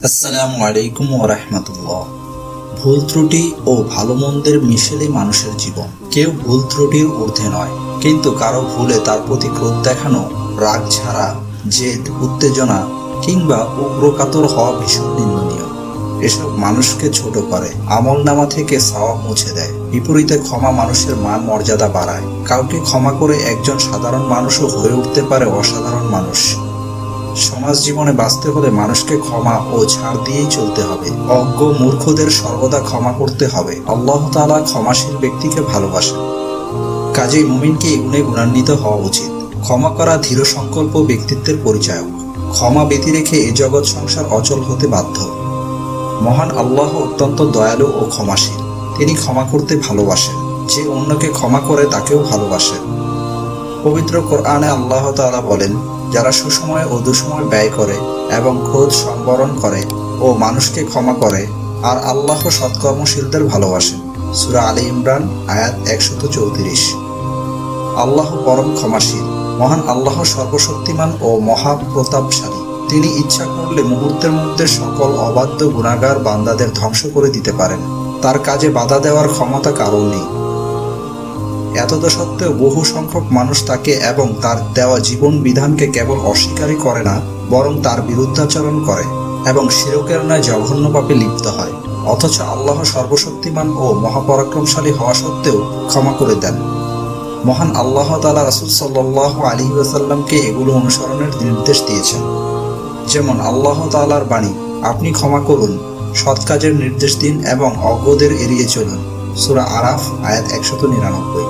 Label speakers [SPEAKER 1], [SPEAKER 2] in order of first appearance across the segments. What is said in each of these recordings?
[SPEAKER 1] আসসালামু আলাইকুম ওরহমতুল্লাহ ভুল ত্রুটি ও ভালো মন্দের মিশেলে মানুষের জীবন। কেউ ভুল ত্রুটির ঊর্ধ্বে নয়, কিন্তু কারও ভুলে তার প্রতি ক্রোধ দেখানো, রাগ ছাড়া, জেদ, উত্তেজনা কিংবা উগ্রকাতর হওয়া ভীষণ নিন্দনীয়। এসব মানুষকে ছোট করে, আমল নামা থেকে সওয়াব মুছে দেয়। বিপরীতে ক্ষমা মানুষের মান মর্যাদা বাড়ায়। কাউকে ক্ষমা করে একজন সাধারণ মানুষও হয়ে উঠতে পারে অসাধারণ মানুষ। সমাজ জীবনে বাঁচতে হলে মানুষকে ক্ষমা ও ছাড় দিয়েই চলতে হবে। অজ্ঞ মূর্খদের সর্বদা ক্ষমা করতে হবে। আল্লাহ তালা ক্ষমাশীল ব্যক্তিকে ভালোবাসেন। কাজেই মুমিনকে এই গুণে গুণান্বিত হওয়া উচিত। ক্ষমা করা ধীর সংকল্প ব্যক্তিত্বের পরিচায়ক। ক্ষমা ব্যতি রেখে এ জগৎ সংসার অচল হতে বাধ্য। মহান আল্লাহ অত্যন্ত দয়ালু ও ক্ষমাশীল। তিনি ক্ষমা করতে ভালোবাসেন। যে অন্যকে ক্ষমা করে তাকেও ভালোবাসেন। পবিত্র কোরআনে আল্লাহ তালা বলেন, যারা সুসময় ও দুসময় ব্যয় করে এবং ক্রোধ সংবরণ করে ও মানুষকে ক্ষমা করে, আর আল্লাহ সৎকর্মশীলদের ভালোবাসেন সুরা আলী ইমরান, আয়াত একশত চৌত্রিশ। আল্লাহ পরম ক্ষমাশীল, মহান আল্লাহ সর্বশক্তিমান ও মহাপ্রতাপশালী। তিনি ইচ্ছা করলে মুহূর্তের মধ্যে সকল অবাধ্য গুণাগার বান্দাদের ধ্বংস করে দিতে পারেন। তার কাজে বাধা দেওয়ার ক্ষমতা কারণ নেই। এতদ সত্ত্বেও বহু সংখ্যক মানুষ তাকে এবং তার দেওয়া জীবন বিধানকে কেবল অস্বীকারই করে না, বরং তার বিরুদ্ধাচরণ করে এবং শিরকের ন্যায় জঘন্য পাপে লিপ্ত হয়। অথচ আল্লাহ সর্বশক্তিমান ও মহাপরাক্রমশালী হওয়া সত্ত্বেও ক্ষমা করে দেন। মহান আল্লাহ তালা রাসুল সাল্লাহ আলী ওয়াসাল্লামকে এগুলো অনুসরণের নির্দেশ দিয়েছেন। যেমন, আল্লাহ তালার বাণী, আপনি ক্ষমা করুন, সৎ কাজের নির্দেশ দিন এবং অজ্ঞদের এড়িয়ে চলুন। সূরা আরাফ, আয়াত একশত নিরানব্বই।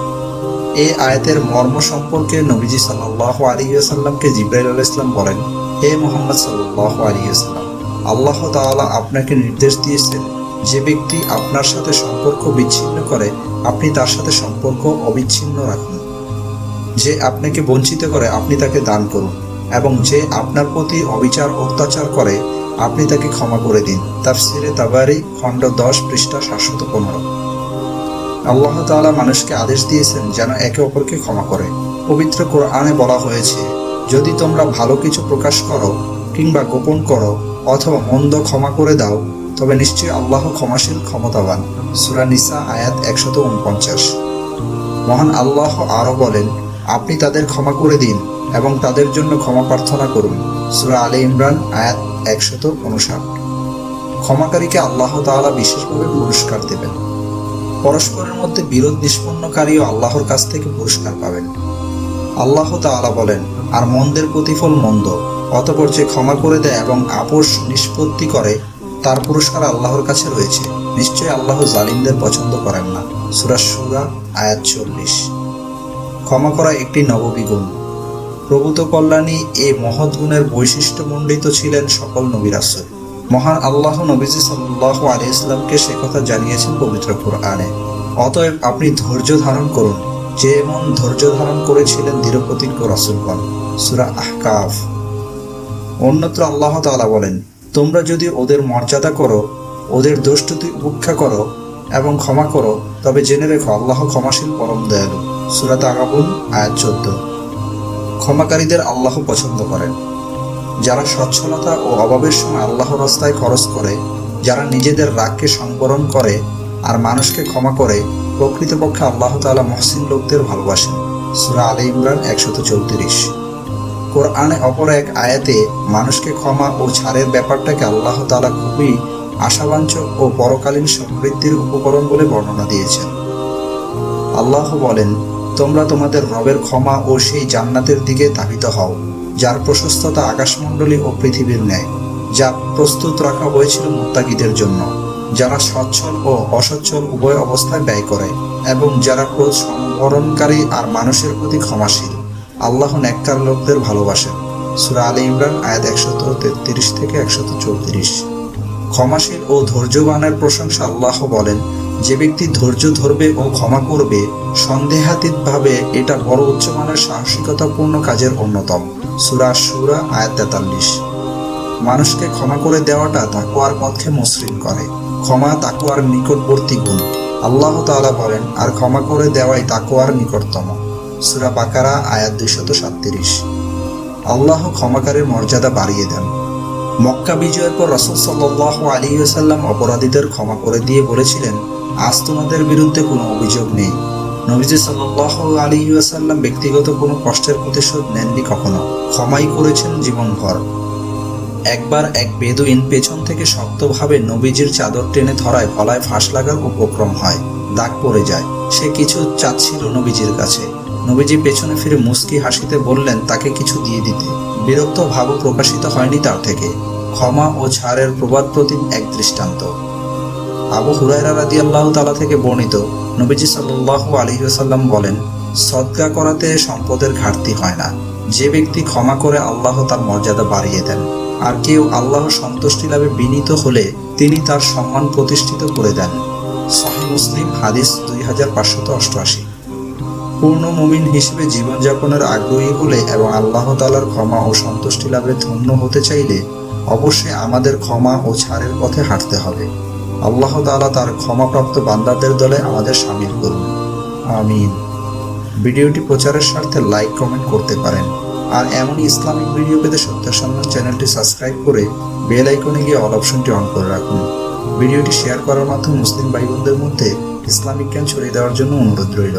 [SPEAKER 1] এই আয়াতের মর্ম সম্পর্কে নবীজি সাল্লাহ আলী আসাল্লামকে জিব্রাইল আলাহ ইসলাম বলেন, হে মোহাম্মদ সাল্লাহ আলী আসাল্লাম আল্লাহ তাআলা আপনাকে নির্দেশ দিয়েছেন যে ব্যক্তি আপনার সাথে সম্পর্ক বিচ্ছিন্ন করে, আপনি তার সাথে সম্পর্ক অবিচ্ছিন্ন রাখুন। যে আপনাকে বঞ্চিত করে, আপনি তাকে দান করুন এবং যে আপনার প্রতি অবিচার, অত্যাচার করে, আপনি তাকে ক্ষমা করে দিন। তার সিরে তাবারি খণ্ড দশ পৃষ্ঠা সাতশত পনেরো। আল্লাহ তাআলা মানুষকে আদেশ দিয়েছেন যেন একে অপরকে ক্ষমা করে। পবিত্র কোরআনে বলা হয়েছে, যদি তোমরা ভালো কিছু প্রকাশ করো কিংবা গোপন করো অথবা মন্দ ক্ষমা করে দাও, তবে নিশ্চয়ই আল্লাহ ক্ষমাশীল, ক্ষমতাবান। সূরা নিসা আয়াত একশত উনপঞ্চাশ। মহান আল্লাহ আরও বলেন, আপনি তাদের ক্ষমা করে দিন এবং তাদের জন্য ক্ষমা প্রার্থনা করুন। সুরা আলী ইমরান আয়াত একশত উনষাট। ক্ষমাকারীকে আল্লাহ তাআলা বিশেষভাবে পুরস্কার দেবেন। পরস্পরের মধ্যে বিরোধ নিষ্পন্নকারীও আল্লাহর কাছ থেকে পুরস্কার পাবেন। আল্লাহ তাআলা বলেন, আর মন্দের প্রতিফল মন্দ, অতপর যে ক্ষমা করে দেয় এবং আপোষ নিষ্পত্তি করে, তার পুরস্কার আল্লাহর কাছে রয়েছে। নিশ্চয়ই আল্লাহ জালিমদের পছন্দ করেন না। সূরা সুরা, আয়াত চল্লিশ। ক্ষমা করা একটি নববিগুণ। প্রভূত কল্যাণী এ মহৎ গুণের বৈশিষ্ট্যমণ্ডিত ছিলেন সকল নবিরাসুল মহান আল্লাহ নবীজি সাল্লাহ আলি ইসলামকে সে কথা জানিয়েছেন পবিত্র কোরআনে। অতএব আপনি ধৈর্য ধারণ করুন, যে এমন ধৈর্য ধারণ করেছিলেন দৃঢ়প্রতিজ্ঞ রাসুলগণ, সুরা আহকাফ। অন্যত্র আল্লাহ তাআলা বলেন, তোমরা যদি ওদের মর্যাদা করো, ওদের দোষটুতি উপেক্ষা করো এবং ক্ষমা করো, তবে জেনে রেখো আল্লাহ ক্ষমাশীল পরম দয়ালু। সুরাত আগাবুল আয়াত চোদ্দ। ক্ষমাকারীদের আল্লাহ পছন্দ করেন। যারা সচ্ছলতা ও অভাবের সময় আল্লাহর রাস্তায় খরচ করে, যারা নিজেদের রাগকে সংবরণ করে আর মানুষকে ক্ষমা করে, প্রকৃতপক্ষে আল্লাহ তাআলা মহসিন লোকদের ভালোবাসেন। সূরা আলী ইমরান একশত চৌত্রিশ। কোরআনে অপর এক আয়াতে মানুষকে ক্ষমা ও ছাড়ের ব্যাপারটাকে আল্লাহ তালা খুবই আশাবাঞ্চক ও পরকালীন সমৃদ্ধির উপকরণ বলে বর্ণনা দিয়েছেন। আল্লাহ বলেন, তোমরা তোমাদের রবের ক্ষমা ও সেই জান্নাতের দিকে ধাবিত হও। যার প্রশস্ততা আকাশমণ্ডলী ও পৃথিবীর ন্যায়, যা প্রস্তুত রাখা হয়েছিল মুত্তাকিদের জন্য, যারা সচ্ছল ও অসচ্ছল উভয় অবস্থায় ব্যয় করে, এবং যারা ক্রোধ আর মানুষের প্রতি ক্ষমাশীল। আল্লাহ নেককার লোকদের ভালোবাসেন। সুরা আলী ইমরান আয়াত একশত তেত্রিশ থেকে একশত চৌত্রিশ। ক্ষমাশীল ও ধৈর্যবানের প্রশংসা আল্লাহ বলেন, যে ব্যক্তি ধৈর্য ধরবে ও ক্ষমা করবে, সন্দেহাতীতভাবে এটা বড় উচ্চমানের সাহসিকতাপূর্ণ কাজের অন্যতম। সুরা সুরা আয়াত তেতাল্লিশ। মানুষকে ক্ষমা করে দেওয়াটা তাকুয়ার পথকে মসৃণ করে। ক্ষমা তাকুয়ার নিকটবর্তী গুণ। আল্লাহ তাআলা বলেন, আর ক্ষমা করে দেওয়াই তাকুয়ার নিকটতম। সুরা বাকারা, আয়াত দুইশত সাতত্রিশ। আল্লাহ ক্ষমাকারের মর্যাদা বাড়িয়ে দেন। মক্কা বিজয়ের পর রসুল সাল্লাহ আলী সাল্লাম অপরাধীদের ক্ষমা করে দিয়ে বলেছিলেন, আজ তোমাদের বিরুদ্ধে কোনো অভিযোগ নেই। নবীজি সাল্লাহ আলী সাল্লাম ব্যক্তিগত কোনো কষ্টের প্রতিশোধ নেননি কখনো। ক্ষমাই করেছেন জীবনভর। একবার এক বেদুইন পেছন থেকে শক্তভাবে নবীজির চাদর টেনে ধরায় গলায় ফাঁস লাগার উপক্রম হয়, দাগ পড়ে যায়। সে কিছু চাচ্ছিল নবীজির কাছে। নবীজি পেছনে ফিরে মুস্কি হাসিতে বললেন, তাকে কিছু দিয়ে দিতে। বিরক্ত ভাবও প্রকাশিত হয়নি তার থেকে। ক্ষমা ও ছাড়ের প্রবাদ প্রতিম এক দৃষ্টান্ত। আবু হুরায়রা রাদি আল্লাহ তালা থেকে বর্ণিত, নবীজি সাল্লাহ আলহিসাল্লাম বলেন, সদকা করাতে সম্পদের ঘাটতি হয় না। যে ব্যক্তি ক্ষমা করে আল্লাহ তার মর্যাদা বাড়িয়ে দেন, আর কেউ আল্লাহ সন্তুষ্টি লাভে বিনীত হলে তিনি তার সম্মান প্রতিষ্ঠিত করে দেন। সহি মুসলিম, হাদিস দুই হাজার পাঁচশত অষ্টআশি। পূর্ণ মুমিন হিসেবে জীবনযাপনের আগ্রহী হলে এবং আল্লাহ তালার ক্ষমা ও সন্তুষ্টি লাভে ধন্য হতে চাইলে অবশ্যই আমাদের ক্ষমা ও ছাড়ের পথে হাঁটতে হবে। আল্লাহ তালা তার ক্ষমাপ্রাপ্ত বান্দাদের দলে আমাদের সামিল করুন। আমিন। ভিডিওটি প্রচারের স্বার্থে লাইক, কমেন্ট করতে পারেন। আর এমনই ইসলামিক ভিডিও পেতে সত্যের সন্ধান চ্যানেলটি সাবস্ক্রাইব করে বেল আইকনে গিয়ে অল অপশনটি অন করে রাখুন। ভিডিওটি শেয়ার করার মাধ্যমে মুসলিম ভাই বোনদের মধ্যে ইসলামিক জ্ঞান ছড়িয়ে দেওয়ার জন্য অনুরোধ রইল।